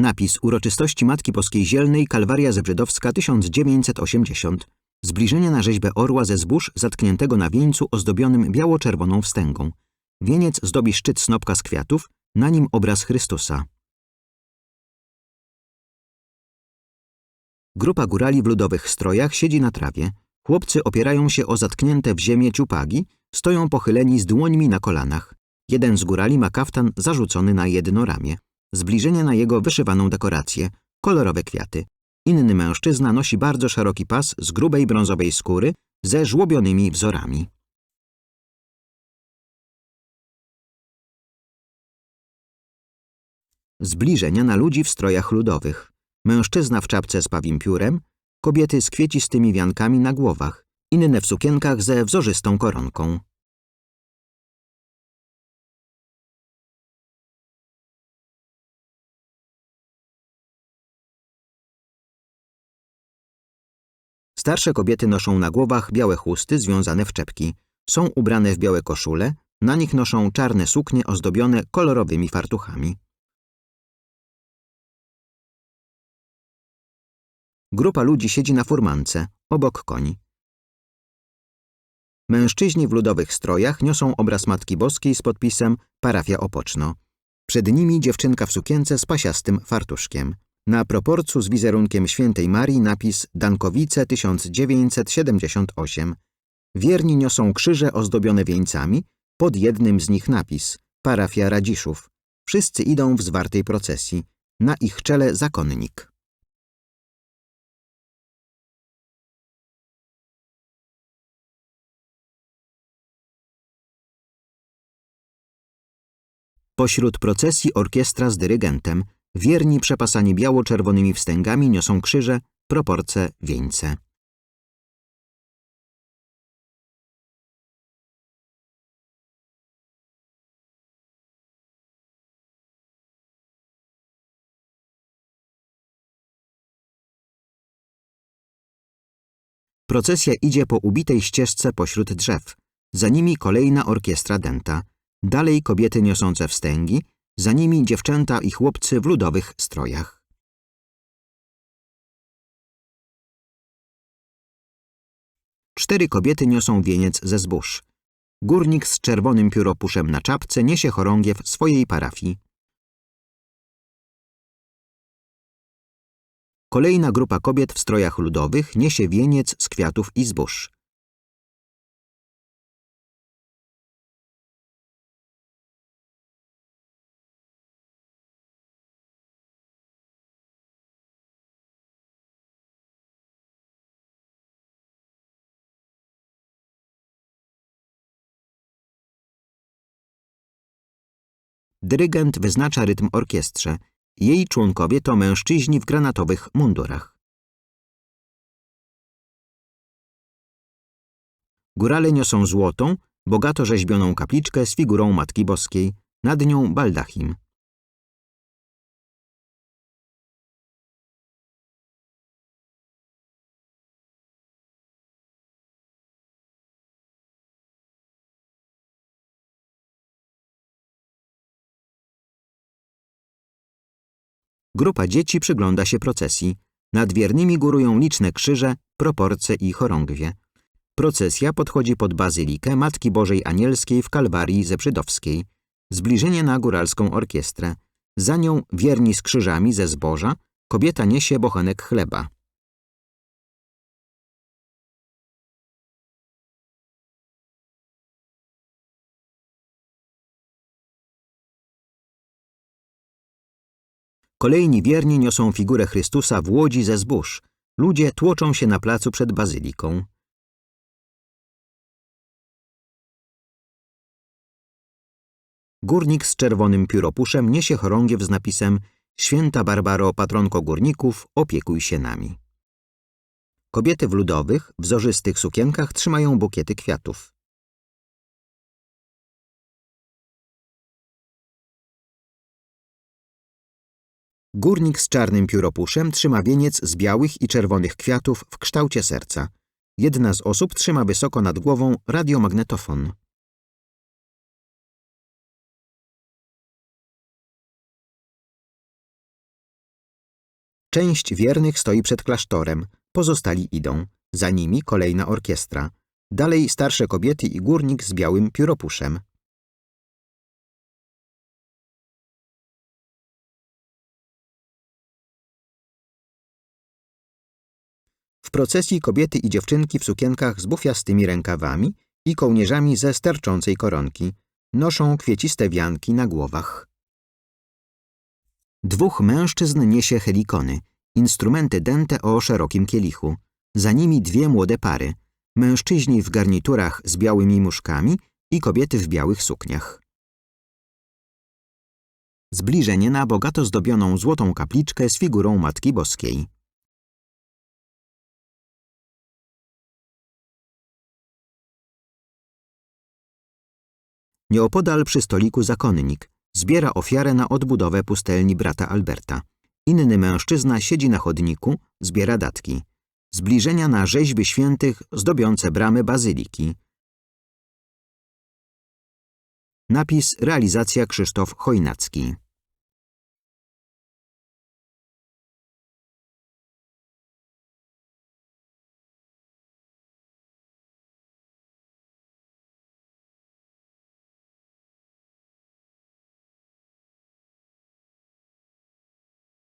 Napis Uroczystości Matki Boskiej Zielnej Kalwaria Zebrzydowska 1980. Zbliżenie na rzeźbę orła ze zbóż zatkniętego na wieńcu ozdobionym biało-czerwoną wstęgą. Wieniec zdobi szczyt snopka z kwiatów, na nim obraz Chrystusa. Grupa górali w ludowych strojach siedzi na trawie. Chłopcy opierają się o zatknięte w ziemię ciupagi, stoją pochyleni z dłońmi na kolanach. Jeden z górali ma kaftan zarzucony na jedno ramię. Zbliżenie na jego wyszywaną dekorację, kolorowe kwiaty. Inny mężczyzna nosi bardzo szeroki pas z grubej brązowej skóry ze żłobionymi wzorami. Zbliżenia na ludzi w strojach ludowych. Mężczyzna w czapce z pawim piórem, kobiety z kwiecistymi wiankami na głowach, inne w sukienkach ze wzorzystą koronką. Starsze kobiety noszą na głowach białe chusty związane w czepki. Są ubrane w białe koszule, na nich noszą czarne suknie ozdobione kolorowymi fartuchami. Grupa ludzi siedzi na furmance, obok koni. Mężczyźni w ludowych strojach niosą obraz Matki Boskiej z podpisem Parafia Opoczno. Przed nimi dziewczynka w sukience z pasiastym fartuszkiem. Na proporcu z wizerunkiem świętej Marii napis Dankowice 1978. Wierni niosą krzyże ozdobione wieńcami, pod jednym z nich napis Parafia Radziszów. Wszyscy idą w zwartej procesji. Na ich czele zakonnik. Pośród procesji orkiestra z dyrygentem. Wierni przepasani biało-czerwonymi wstęgami niosą krzyże, proporce, wieńce. Procesja idzie po ubitej ścieżce pośród drzew. Za nimi kolejna orkiestra dęta. Dalej kobiety niosące wstęgi, za nimi dziewczęta i chłopcy w ludowych strojach. Cztery kobiety niosą wieniec ze zbóż. Górnik z czerwonym pióropuszem na czapce niesie chorągiew swojej parafii. Kolejna grupa kobiet w strojach ludowych niesie wieniec z kwiatów i zbóż. Dyrygent wyznacza rytm orkiestrze. Jej członkowie to mężczyźni w granatowych mundurach. Górale niosą złotą, bogato rzeźbioną kapliczkę z figurą Matki Boskiej, nad nią baldachim. Grupa dzieci przygląda się procesji. Nad wiernymi górują liczne krzyże, proporce i chorągwie. Procesja podchodzi pod bazylikę Matki Bożej Anielskiej w Kalwarii Zebrzydowskiej. Zbliżenie na góralską orkiestrę. Za nią wierni z krzyżami ze zboża, kobieta niesie bochenek chleba. Kolejni wierni niosą figurę Chrystusa w łodzi ze zbóż. Ludzie tłoczą się na placu przed bazyliką. Górnik z czerwonym pióropuszem niesie chorągiew z napisem Święta Barbaro, patronko górników, opiekuj się nami. Kobiety w ludowych, wzorzystych sukienkach trzymają bukiety kwiatów. Górnik z czarnym pióropuszem trzyma wieniec z białych i czerwonych kwiatów w kształcie serca. Jedna z osób trzyma wysoko nad głową radiomagnetofon. Część wiernych stoi przed klasztorem, pozostali idą. Za nimi kolejna orkiestra. Dalej starsze kobiety i górnik z białym pióropuszem. W procesji kobiety i dziewczynki w sukienkach z bufiastymi rękawami i kołnierzami ze sterczącej koronki. Noszą kwieciste wianki na głowach. Dwóch mężczyzn niesie helikony, instrumenty dęte o szerokim kielichu. Za nimi dwie młode pary, mężczyźni w garniturach z białymi muszkami i kobiety w białych sukniach. Zbliżenie na bogato zdobioną złotą kapliczkę z figurą Matki Boskiej. Nieopodal przy stoliku zakonnik zbiera ofiarę na odbudowę pustelni brata Alberta. Inny mężczyzna siedzi na chodniku, zbiera datki. Zbliżenia na rzeźby świętych zdobiące bramy bazyliki. Napis Realizacja Krzysztof Chojnacki